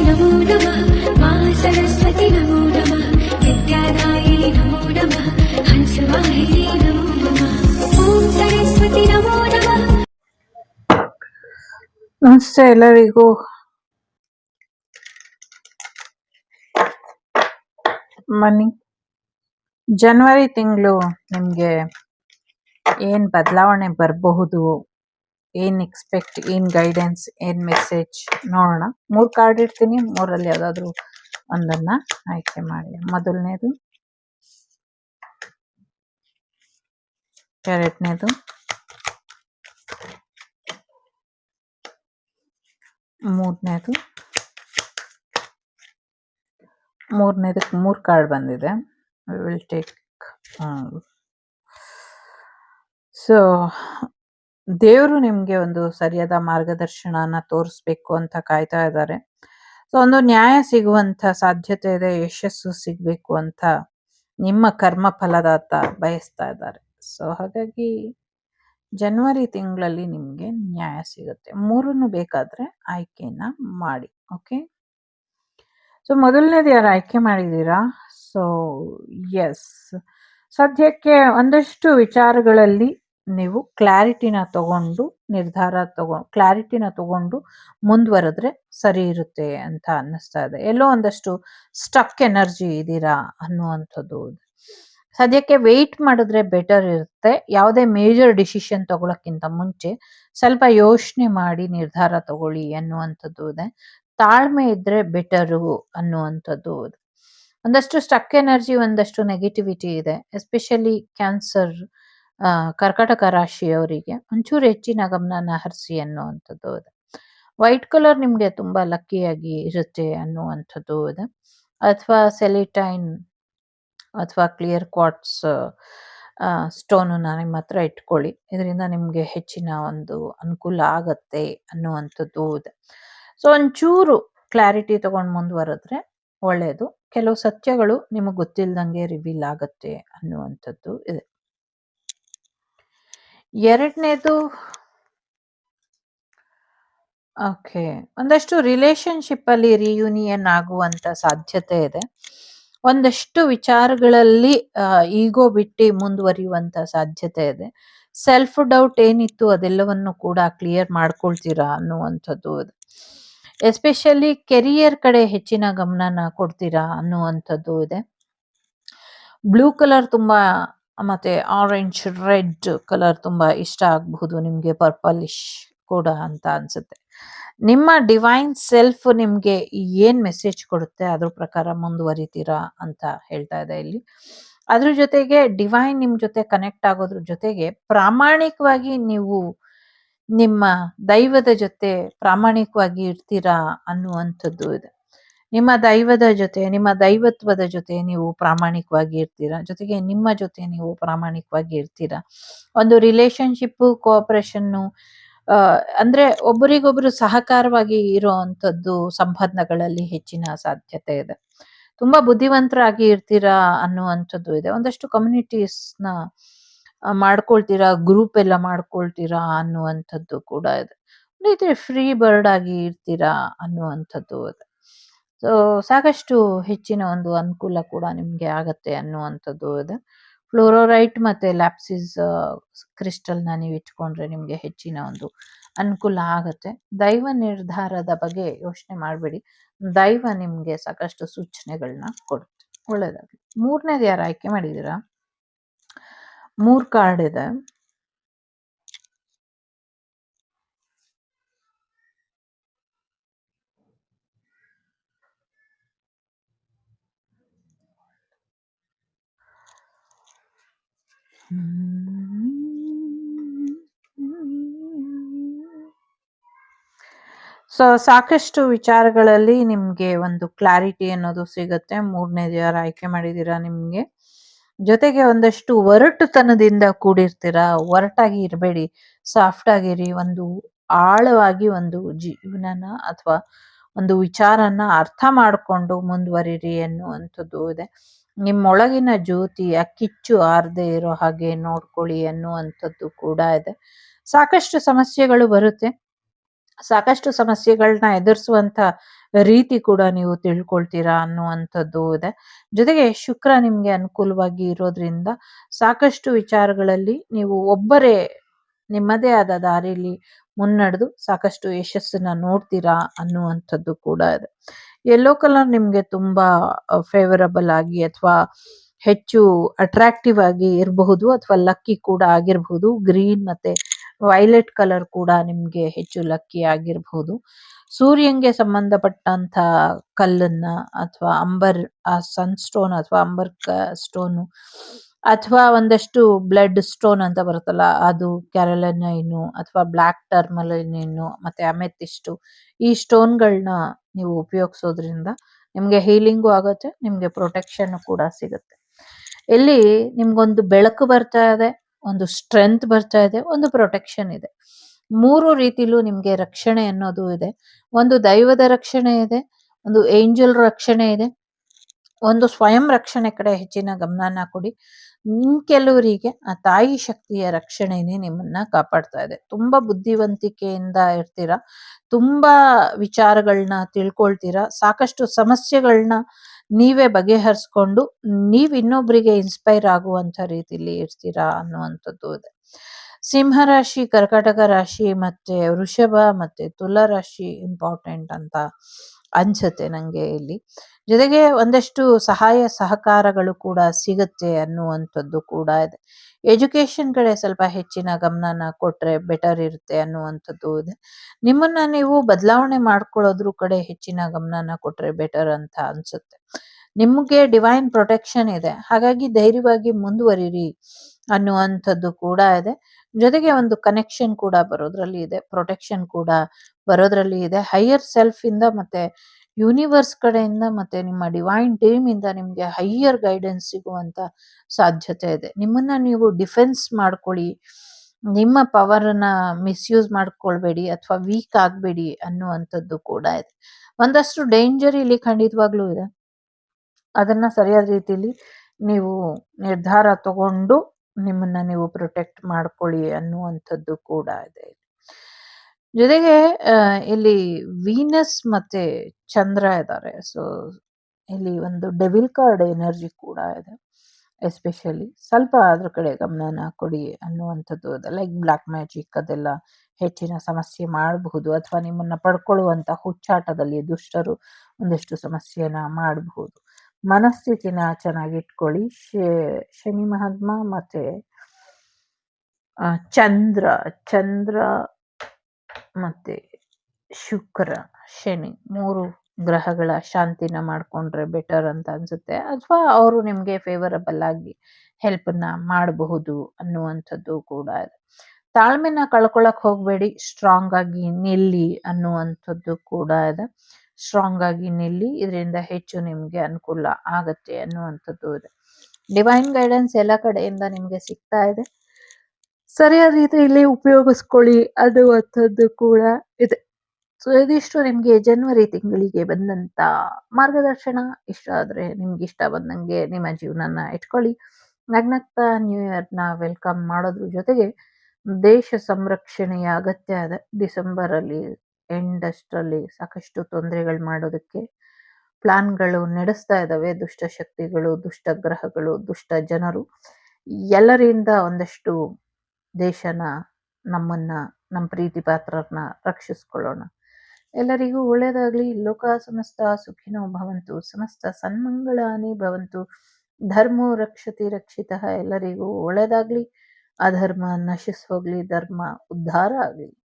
ನಮೋ ನಮಃ, ಮಾ ಸರಸ್ವತಿ ನಮೋ ನಮಃ ನಮೋ ನಮಃ ನಮೋ ನಮಃ. ಓಂ ಸರಸ್ವತಿ ನಮೋ ನಮಃ. ನಮಸ್ತೆ ಎಲ್ಲರಿಗೂ. ಮನಿ, ಜನವರಿ ತಿಂಗಳು ನಿಮಗೆ ಏನು ಬದಲಾವಣೆ ಬರಬಹುದು? ಏನು ಎಕ್ಸ್ಪೆಕ್ಟ್ ಏನ್ ಗೈಡೆನ್ಸ್ ಏನ್ ಮೆಸೇಜ್ ನೋಡೋಣ. ಮೂರು ಕಾರ್ಡ್ ಇಡ್ತೀನಿ, ಮೂರಲ್ಲಿ ಯಾವ್ದಾದ್ರು ಒಂದನ್ನ ಆಯ್ಕೆ ಮಾಡಿ. ಮೊದಲನೇದು, ಎರಡನೇದು, ಮೂರನೇದು ಮೂರನೇದಕ್ಕೆ ಮೂರು ಕಾರ್ಡ್ ಬಂದಿದೆ. ವಿಲ್ ಟೇಕ್ ಸೊ ದೇವರು ನಿಮಗೆ ಒಂದು ಸರಿಯಾದ ಮಾರ್ಗದರ್ಶನನ ತೋರಿಸ್ಬೇಕು ಅಂತ ಕಾಯ್ತಾ ಇದ್ದಾರೆ. ಸೊ ಒಂದು ನ್ಯಾಯ ಸಿಗುವಂತ ಸಾಧ್ಯತೆ ಇದೆ, ಯಶಸ್ಸು ಸಿಗ್ಬೇಕು ಅಂತ ನಿಮ್ಮ ಕರ್ಮ ಫಲದಾತ ಬಯಸ್ತಾ ಇದ್ದಾರೆ. ಸೊ ಹಾಗಾಗಿ ಜನವರಿ ತಿಂಗಳಲ್ಲಿ ನಿಮಗೆ ನ್ಯಾಯ ಸಿಗುತ್ತೆ. ಮೂರನ್ನು ಬೇಕಾದ್ರೆ ಆಯ್ಕೆನ ಮಾಡಿ ಓಕೆ ಸೊ ಮೊದಲನೇದು ಯಾರು ಆಯ್ಕೆ ಮಾಡಿದ್ದೀರಾ? ಸೊ ಎಸ್ ಸದ್ಯಕ್ಕೆ ಒಂದಷ್ಟು ವಿಚಾರಗಳಲ್ಲಿ ನೀವು ಕ್ಲಾರಿಟಿನ ತಗೊಂಡು, ನಿರ್ಧಾರ ತಗೊ ಕ್ಲಾರಿಟಿನ ತಗೊಂಡು ಮುಂದುವರೆದ್ರೆ ಸರಿ ಇರುತ್ತೆ ಅಂತ ಅನ್ನಿಸ್ತಾ ಇದೆ. ಎಲ್ಲೋ ಒಂದಷ್ಟು ಸ್ಟಕ್ ಎನರ್ಜಿ ಇದ್ದೀರಾ ಅನ್ನುವಂಥದ್ದು. ಸದ್ಯಕ್ಕೆ ವೆಯ್ಟ್ ಮಾಡಿದ್ರೆ ಬೆಟರ್ ಇರುತ್ತೆ. ಯಾವುದೇ ಮೇಜರ್ ಡಿಸಿಷನ್ ತಗೊಳಕ್ಕಿಂತ ಮುಂಚೆ ಸ್ವಲ್ಪ ಯೋಚನೆ ಮಾಡಿ ನಿರ್ಧಾರ ತಗೊಳ್ಳಿ ಅನ್ನುವಂಥದ್ದು ಇದೆ. ತಾಳ್ಮೆ ಇದ್ರೆ ಬೆಟರು ಅನ್ನುವಂಥದ್ದು. ಒಂದಷ್ಟು ಸ್ಟಕ್ ಎನರ್ಜಿ ಒಂದಷ್ಟು ನೆಗೆಟಿವಿಟಿ ಇದೆ. ಎಸ್ಪೆಷಲಿ ಕ್ಯಾನ್ಸರ್ ಕರ್ಕಟಕ ರಾಶಿಯವರಿಗೆ ಒಂಚೂರು ಹೆಚ್ಚಿನ ಗಮನನ ಹರಿಸಿ ಅನ್ನುವಂಥದ್ದು ಇದೆ. ವೈಟ್ ಕಲರ್ ನಿಮಗೆ ತುಂಬಾ ಲಕ್ಕಿಯಾಗಿ ಇರುತ್ತೆ ಅನ್ನುವಂಥದ್ದು ಇದೆ. ಅಥವಾ ಸೆಲಿಟೈನ್ ಅಥವಾ ಕ್ಲಿಯರ್ ಕ್ವಾಟ್ಸ್ ಸ್ಟೋನನ್ನ ನಿಮ್ಮ ಹತ್ರ ಇಟ್ಕೊಳ್ಳಿ. ಇದರಿಂದ ನಿಮಗೆ ಹೆಚ್ಚಿನ ಒಂದು ಅನುಕೂಲ ಆಗತ್ತೆ ಅನ್ನುವಂಥದ್ದು ಇದೆ. ಸೊ ಒಂಚೂರು ಕ್ಲಾರಿಟಿ ತಗೊಂಡು ಮುಂದುವರೆದ್ರೆ ಒಳ್ಳೆಯದು ಕೆಲವು ಸತ್ಯಗಳು ನಿಮಗೆ ಗೊತ್ತಿಲ್ಲದಂಗೆ ರಿವೀಲ್ ಆಗತ್ತೆ ಅನ್ನುವಂಥದ್ದು ಇದೆ. ಎರಡನೇದು? ಓಕೆ, ಒಂದಷ್ಟು ರಿಲೇಶನ್ಶಿಪ್ ಅಲ್ಲಿ ರಿಯೂನಿಯನ್ ಆಗುವಂತ ಸಾಧ್ಯತೆ ಇದೆ. ಒಂದಷ್ಟು ವಿಚಾರಗಳಲ್ಲಿ ಈಗೋ ಬಿಟ್ಟು ಮುಂದುವರಿಯುವಂತ ಸಾಧ್ಯತೆ ಇದೆ. ಸೆಲ್ಫ್ ಡೌಟ್ ಏನಿತ್ತು ಅದೆಲ್ಲವನ್ನು ಕೂಡ ಕ್ಲಿಯರ್ ಮಾಡ್ಕೊಳ್ತೀರಾ ಅನ್ನುವಂಥದ್ದು ಇದೆ. ಎಸ್ಪೆಷಲಿ ಕೆರಿಯರ್ ಕಡೆ ಹೆಚ್ಚಿನ ಗಮನನ ಕೊಡ್ತೀರಾ ಅನ್ನುವಂಥದ್ದು ಇದೆ. ಬ್ಲೂ ಕಲರ್ ತುಂಬಾ ಮತ್ತೆ ಆರೆಂಜ್ ರೆಡ್ ಕಲರ್ ತುಂಬಾ ಇಷ್ಟ ಆಗಬಹುದು ನಿಮಗೆ ಪರ್ಪಲಿಶ್ ಕೂಡ ಅಂತ ಅನ್ಸುತ್ತೆ. ನಿಮ್ಮ ಡಿವೈನ್ ಸೆಲ್ಫ್ ನಿಮಗೆ ಏನ್ ಮೆಸೇಜ್ ಕೊಡುತ್ತೆ? ಅದ್ರ ಪ್ರಕಾರ ಮುಂದುವರಿತೀರಾ ಅಂತ ಹೇಳ್ತಾ ಇದೆ ಇಲ್ಲಿ. ಅದ್ರ ಜೊತೆಗೆ ಡಿವೈನ್ ನಿಮ್ ಜೊತೆ ಕನೆಕ್ಟ್ ಆಗೋದ್ರ ಜೊತೆಗೆ ಪ್ರಾಮಾಣಿಕವಾಗಿ ನೀವು ನಿಮ್ಮ ದೈವದ ಜೊತೆ ಪ್ರಾಮಾಣಿಕವಾಗಿ ಇರ್ತೀರಾ ಅನ್ನುವಂಥದ್ದು ಇದೆ. ನಿಮ್ಮ ದೈವದ ಜೊತೆ, ನಿಮ್ಮ ದೈವತ್ವದ ಜೊತೆ ನೀವು ಪ್ರಾಮಾಣಿಕವಾಗಿ ಇರ್ತೀರಾ? ಜೊತೆಗೆ ನಿಮ್ಮ ಜೊತೆ ನೀವು ಪ್ರಾಮಾಣಿಕವಾಗಿ ಇರ್ತೀರಾ? ಒಂದು ರಿಲೇಶನ್ಶಿಪ್ಪು ಕೋಆಪರೇಷನ್ನು ಅಂದ್ರೆ ಒಬ್ಬರಿಗೊಬ್ರು ಸಹಕಾರವಾಗಿ ಇರೋವಂಥದ್ದು ಸಂಬಂಧಗಳಲ್ಲಿ ಹೆಚ್ಚಿನ ಸಾಧ್ಯತೆ ಇದೆ. ತುಂಬಾ ಬುದ್ಧಿವಂತರಾಗಿ ಇರ್ತೀರಾ ಅನ್ನುವಂಥದ್ದು ಇದೆ. ಒಂದಷ್ಟು ಕಮ್ಯುನಿಟೀಸ್ನ ಮಾಡ್ಕೊಳ್ತೀರಾ? ಗ್ರೂಪ್ ಎಲ್ಲ ಮಾಡ್ಕೊಳ್ತೀರಾ ಅನ್ನುವಂಥದ್ದು ಕೂಡ ಇದೆ. ಫ್ರೀ ಬರ್ಡ್ ಆಗಿ ಇರ್ತೀರಾ ಅನ್ನುವಂಥದ್ದು ಇದೆ. ಸೊ, ಸಾಕಷ್ಟು ಹೆಚ್ಚಿನ ಒಂದು ಅನುಕೂಲ ಕೂಡ ನಿಮಗೆ ಆಗತ್ತೆ ಅನ್ನುವಂಥದ್ದು ಇದೆ. ಫ್ಲೋರೋರೈಟ್ ಮತ್ತೆ ಲ್ಯಾಪ್ಸಿಸ್ ಕ್ರಿಸ್ಟಲ್ನ ನೀವು ಇಟ್ಕೊಂಡ್ರೆ ನಿಮಗೆ ಹೆಚ್ಚಿನ ಒಂದು ಅನುಕೂಲ ಆಗುತ್ತೆ. ದೈವ ನಿರ್ಧಾರದ ಬಗ್ಗೆ ಯೋಚನೆ ಮಾಡಬೇಡಿ. ದೈವ ನಿಮಗೆ ಸಾಕಷ್ಟು ಸೂಚನೆಗಳನ್ನ ಕೊಡುತ್ತೆ. ಒಳ್ಳೆಯದಾಗಲಿ ಮೂರನೇದು ಯಾರು ಆಯ್ಕೆ ಮಾಡಿದೀರಾ ಮೂರ್ ಕಾರ್ಡ್ ಇದೆ. ಸೊ ಸಾಕಷ್ಟು ವಿಚಾರಗಳಲ್ಲಿ ನಿಮಗೆ ಒಂದು ಕ್ಲಾರಿಟಿ ಅನ್ನೋದು ಸಿಗುತ್ತೆ. ಮೂರನೇ ದೇವರ ಆಯ್ಕೆ ಮಾಡಿದ್ದೀರಾ ನಿಮಗೆ. ಜೊತೆಗೆ ಒಂದಷ್ಟು ಒರಟುತನದಿಂದ ಕೂಡಿರ್ತೀರಾ? ಒರಟಾಗಿ ಇರಬೇಡಿ. ಸಾಫ್ಟ್ ಆಗಿರಿ. ಒಂದು ಆಳವಾಗಿ ಒಂದು ಜೀವನನ ಅಥವಾ ಒಂದು ವಿಚಾರನ ಅರ್ಥ ಮಾಡಿಕೊಂಡು ಮುಂದುವರಿರಿ ಅನ್ನುವಂಥದ್ದು ಇದೆ. ನಿಮ್ಮೊಳಗಿನ ಜ್ಯೋತಿ ಆ ಕಿಚ್ಚು ಆರದೆ ಇರೋ ಹಾಗೆ ನೋಡ್ಕೊಳ್ಳಿ ಅನ್ನುವಂಥದ್ದು ಕೂಡ ಇದೆ. ಸಾಕಷ್ಟು ಸಮಸ್ಯೆಗಳು ಬರುತ್ತೆ. ಸಾಕಷ್ಟು ಸಮಸ್ಯೆಗಳನ್ನ ಎದುರಿಸುವಂತ ರೀತಿ ಕೂಡ ನೀವು ತಿಳ್ಕೊಳ್ತೀರಾ ಅನ್ನುವಂಥದ್ದು ಇದೆ. ಜೊತೆಗೆ ಶುಕ್ರ ನಿಮ್ಗೆ ಅನುಕೂಲವಾಗಿ ಇರೋದ್ರಿಂದ ಸಾಕಷ್ಟು ವಿಚಾರಗಳಲ್ಲಿ ನೀವು ಒಬ್ಬರೇ ನಿಮ್ಮದೇ ಆದ ದಾರಿಯಲ್ಲಿ ಮುನ್ನಡೆದು ಸಾಕಷ್ಟು ಯಶಸ್ಸನ್ನ ನೋಡ್ತೀರಾ ಅನ್ನುವಂಥದ್ದು ಕೂಡ ಇದೆ. ಯೆಲ್ಲೋ ಕಲರ್ ನಿಮ್ಗೆ ತುಂಬಾ ಫೇವರಬಲ್ ಆಗಿ ಅಥವಾ ಹೆಚ್ಚು ಅಟ್ರಾಕ್ಟಿವ್ ಆಗಿ ಇರಬಹುದು ಅಥವಾ ಲಕ್ಕಿ ಕೂಡ ಆಗಿರಬಹುದು. ಗ್ರೀನ್ ಮತ್ತೆ ವೈಲೆಟ್ ಕಲರ್ ಕೂಡ ನಿಮ್ಗೆ ಹೆಚ್ಚು ಲಕ್ಕಿ ಆಗಿರಬಹುದು. ಸೂರ್ಯಂಗೆ ಸಂಬಂಧಪಟ್ಟಂತ ಕಲ್ಲನ್ನ ಅಥವಾ ಅಂಬರ್ ಆ ಸನ್ ಸ್ಟೋನ್ ಅಥವಾ ಅಂಬರ್ ಸ್ಟೋನ್ ಅಥವಾ ಒಂದಷ್ಟು ಬ್ಲಡ್ ಸ್ಟೋನ್ ಅಂತ ಬರುತ್ತಲ್ಲ, ಅದು ಕ್ಯಾರಲೈನ್ ಅಥವಾ ಬ್ಲಾಕ್ ಟರ್ಮಲೈನ್ ಮತ್ತೆ ಅಮೆಥಿಸ್ಟು ಈ ಸ್ಟೋನ್ ಸ್ಟೋನ್ಗಳನ್ನ ನೀವು ಉಪಯೋಗಿಸೋದ್ರಿಂದ ನಿಮ್ಗೆ ಹೀಲಿಂಗು ಆಗುತ್ತೆ, ನಿಮ್ಗೆ ಪ್ರೊಟೆಕ್ಷನ್ ಕೂಡ ಸಿಗುತ್ತೆ. ಇಲ್ಲಿ ನಿಮ್ಗೊಂದು ಬೆಳಕು ಬರ್ತಾ ಇದೆ, ಒಂದು ಸ್ಟ್ರೆಂತ್ ಬರ್ತಾ ಇದೆ, ಒಂದು ಪ್ರೊಟೆಕ್ಷನ್ ಇದೆ. ಮೂರು ರೀತಿಲೂ ನಿಮ್ಗೆ ರಕ್ಷಣೆ ಅನ್ನೋದು ಇದೆ. ಒಂದು ದೈವದ ರಕ್ಷಣೆ ಇದೆ, ಒಂದು ಏಂಜಲ್ ರಕ್ಷಣೆ ಇದೆ, ಒಂದು ಸ್ವಯಂ ರಕ್ಷಣೆ ಕಡೆ ಹೆಚ್ಚಿನ ಗಮನನ ಕೊಡಿ. ಇನ್ ಕೆಲವರಿಗೆ ಆ ತಾಯಿ ಶಕ್ತಿಯ ರಕ್ಷಣೆನೇ ನಿಮ್ಮನ್ನ ಕಾಪಾಡ್ತಾ ಇದೆ. ತುಂಬಾ ಬುದ್ಧಿವಂತಿಕೆಯಿಂದ ಇರ್ತೀರಾ? ತುಂಬಾ ವಿಚಾರಗಳನ್ನ ತಿಳ್ಕೊಳ್ತೀರಾ? ಸಾಕಷ್ಟು ಸಮಸ್ಯೆಗಳನ್ನ ನೀವೇ ಬಗೆಹರಿಸ್ಕೊಂಡು ನೀವ್ ಇನ್ನೊಬ್ರಿಗೆ ಇನ್ಸ್ಪೈರ್ ಆಗುವಂತ ರೀತಿಲಿ ಇರ್ತೀರಾ ಅನ್ನುವಂಥದ್ದು ಇದೆ. ಸಿಂಹ ರಾಶಿ, ಕರ್ಕಾಟಕ ರಾಶಿ ಮತ್ತೆ ವೃಷಭ ಮತ್ತೆ ತುಲಾ ರಾಶಿ ಇಂಪಾರ್ಟೆಂಟ್ ಅಂತ ಅನ್ಸುತ್ತೆ ನಂಗೆ ಇಲ್ಲಿ. ಜೊತೆಗೆ ಒಂದಷ್ಟು ಸಹಾಯ ಸಹಕಾರಗಳು ಕೂಡ ಸಿಗುತ್ತೆ ಅನ್ನುವಂಥದ್ದು ಕೂಡ ಇದೆ. ಎಜುಕೇಶನ್ ಕಡೆ ಸ್ವಲ್ಪ ಹೆಚ್ಚಿನ ಗಮನನ ಕೊಟ್ರೆ ಬೆಟರ್ ಇರುತ್ತೆ ಅನ್ನುವಂಥದ್ದು ಇದೆ. ನಿಮ್ಮನ್ನ ನೀವು ಬದಲಾವಣೆ ಮಾಡ್ಕೊಳ್ಳೋದ್ರ ಕಡೆ ಹೆಚ್ಚಿನ ಗಮನನ ಕೊಟ್ರೆ ಬೆಟರ್ ಅಂತ ಅನ್ಸುತ್ತೆ. ನಿಮಗೆ ಡಿವೈನ್ ಪ್ರೊಟೆಕ್ಷನ್ ಇದೆ. ಹಾಗಾಗಿ ಧೈರ್ಯವಾಗಿ ಮುಂದುವರಿರಿ ಅನ್ನುವಂಥದ್ದು ಕೂಡ ಇದೆ. ಜೊತೆಗೆ ಒಂದು ಕನೆಕ್ಷನ್ ಕೂಡ ಬರೋದ್ರಲ್ಲಿ ಇದೆ. ಪ್ರೊಟೆಕ್ಷನ್ ಕೂಡ ಬರೋದ್ರಲ್ಲಿ ಇದೆ. ಹೈಯರ್ ಸೆಲ್ಫ್ ಇಂದ ಮತ್ತೆ ಯೂನಿವರ್ಸ್ ಕಡೆಯಿಂದ ಮತ್ತೆ ನಿಮ್ಮ ಡಿವೈನ್ ಟೀಮ್ ಇಂದ ನಿಮಗೆ ಹೈಯರ್ ಗೈಡೆನ್ಸ್ ಸಿಗುವಂತ ಸಾಧ್ಯತೆ ಇದೆ. ನಿಮ್ಮನ್ನ ನೀವು ಡಿಫೆನ್ಸ್ ಮಾಡ್ಕೊಳ್ಳಿ. ನಿಮ್ಮ ಪವರನ್ನ ಮಿಸ್ಯೂಸ್ ಮಾಡ್ಕೊಳ್ಬೇಡಿ ಅಥವಾ ವೀಕ್ ಆಗಬೇಡಿ ಅನ್ನುವಂಥದ್ದು ಕೂಡ ಇದೆ. ಒಂದಷ್ಟು ಡೇಂಜರ್ ಇಲ್ಲಿ ಖಂಡಿತವಾಗ್ಲೂ ಇದೆ. ಅದನ್ನ ಸರಿಯಾದ ರೀತಿಯಲ್ಲಿ ನೀವು ನಿರ್ಧಾರ ತಗೊಂಡು ನಿಮ್ಮನ್ನ ನೀವು ಪ್ರೊಟೆಕ್ಟ್ ಮಾಡ್ಕೊಳ್ಳಿ ಅನ್ನುವಂಥದ್ದು ಕೂಡ ಇದೆ ಜೊತೆಗೆ ಇಲ್ಲಿ ವೀನಸ್ ಮತ್ತೆ ಚಂದ್ರ ಇದ್ದಾರೆ ಸೊ ಇಲ್ಲಿ ಒಂದು ಡೆವಿಲ್ ಕಾರ್ಡ್ ಎನರ್ಜಿ ಕೂಡ ಇದೆ ಎಸ್ಪೆಷಲಿ ಸ್ವಲ್ಪ ಅದ್ರ ಕಡೆ ಗಮನನ ಕೊಡಿ ಅನ್ನುವಂಥದ್ದು ಲೈಕ್ ಬ್ಲಾಕ್ ಮ್ಯಾಜಿಕ್ ಅದೆಲ್ಲ ಹೆಚ್ಚಿನ ಸಮಸ್ಯೆ ಮಾಡಬಹುದು ಅಥವಾ ನಿಮ್ಮನ್ನ ಪಡ್ಕೊಳ್ಳುವಂತ ಹುಚ್ಚಾಟದಲ್ಲಿ ದುಷ್ಟರು ಒಂದಿಷ್ಟು ಸಮಸ್ಯೆನ ಮಾಡಬಹುದು. ಮನಸ್ಥಿತಿನ ಚೆನ್ನಾಗಿ ಇಟ್ಕೊಳ್ಳಿ. ಶೇ- ಶನಿ ಮಹಾತ್ಮ ಮತ್ತೆ ಚಂದ್ರ ಚಂದ್ರ ಮತ್ತೆ ಶುಕ್ರ, ಶನಿ ಮೂರು ಗ್ರಹಗಳ ಶಾಂತಿನ ಮಾಡ್ಕೊಂಡ್ರೆ ಬೆಟರ್ ಅಂತ ಅನ್ಸುತ್ತೆ. ಅಥವಾ ಅವರು ನಿಮ್ಗೆ ಫೇವರಬಲ್ ಆಗಿ ಹೆಲ್ಪ್ನ ಮಾಡಬಹುದು ಅನ್ನುವಂಥದ್ದು ಕೂಡ. ಇದೆ ತಾಳ್ಮೆನ ಕಳ್ಕೊಳಕ್ ಹೋಗ್ಬೇಡಿ ಸ್ಟ್ರಾಂಗ್ ಆಗಿ ನಿಲ್ಲಿ ಅನ್ನುವಂಥದ್ದು ಕೂಡ ಇದೆ. ಸ್ಟ್ರಾಂಗ್ ಆಗಿ ನಿಲ್ಲಿ, ಇದರಿಂದ ಹೆಚ್ಚು ನಿಮ್ಗೆ ಅನುಕೂಲ ಆಗತ್ತೆ ಅನ್ನುವಂಥದ್ದು ಇದೆ. ಡಿವೈನ್ ಗೈಡೆನ್ಸ್ ಎಲ್ಲ ಕಡೆಯಿಂದ ನಿಮಗೆ ಸಿಗ್ತಾ ಇದೆ. ಸರಿಯಾದ ರೀತಿಯಲ್ಲಿ ಉಪಯೋಗಿಸ್ಕೊಳ್ಳಿ ಅನ್ನುವಂಥದ್ದು ಕೂಡ ಇದೆ. ಸೊ ಇದಿಷ್ಟು ನಿಮಗೆ ಜನವರಿ ತಿಂಗಳಿಗೆ ಬಂದಂತ ಮಾರ್ಗದರ್ಶನ. ಇಷ್ಟ ಆದರೆ ನಿಮ್ಗೆ ಇಷ್ಟ ಬಂದಂಗೆ ನಿಮ್ಮ ಜೀವನನ ಇಟ್ಕೊಳ್ಳಿ. ನಗ್ನಗ್ತಾ ನ್ಯೂ ಇಯರ್ನ ವೆಲ್ಕಮ್ ಮಾಡೋದ್ರ ಜೊತೆಗೆ ದೇಶ ಸಂರಕ್ಷಣೆಯ ಅಗತ್ಯ ಇದೆ. ಡಿಸೆಂಬರ್ ಅಲ್ಲಿ ಎಂಡ್ ಸಾಕಷ್ಟು ತೊಂದರೆಗಳು ಮಾಡೋದಕ್ಕೆ ಪ್ಲಾನ್ಗಳು ನಡೆಸ್ತಾ ಇದ್ದಾವೆ ದುಷ್ಟ ಶಕ್ತಿಗಳು, ದುಷ್ಟ ಗ್ರಹಗಳು, ದುಷ್ಟ ಜನರು ಎಲ್ಲರಿಂದ ಒಂದಷ್ಟು ದೇಶನ, ನಮ್ಮನ್ನ ನಮ್ಮ ಪ್ರೀತಿ ಪಾತ್ರರನ್ನ ರಕ್ಷಿಸ್ಕೊಳ್ಳೋಣ. ಎಲ್ಲರಿಗೂ ಒಳ್ಳೆಯದಾಗಲಿ. ಲೋಕ ಸಮಸ್ತ ಸುಖಿನೋ ಭವಂತು. ಸಮಸ್ತ ಸನ್ಮಂಗಳಾನಿ ಭವಂತು. ಧರ್ಮೋ ರಕ್ಷತಿ ರಕ್ಷಿತ ಎಲ್ಲರಿಗೂ ಒಳ್ಳೆಯದಾಗಲಿ. ಅಧರ್ಮ ನಶಿಸೋಗ್ಲಿ. ಧರ್ಮ ಉದ್ಧಾರ ಆಗ್ಲಿ.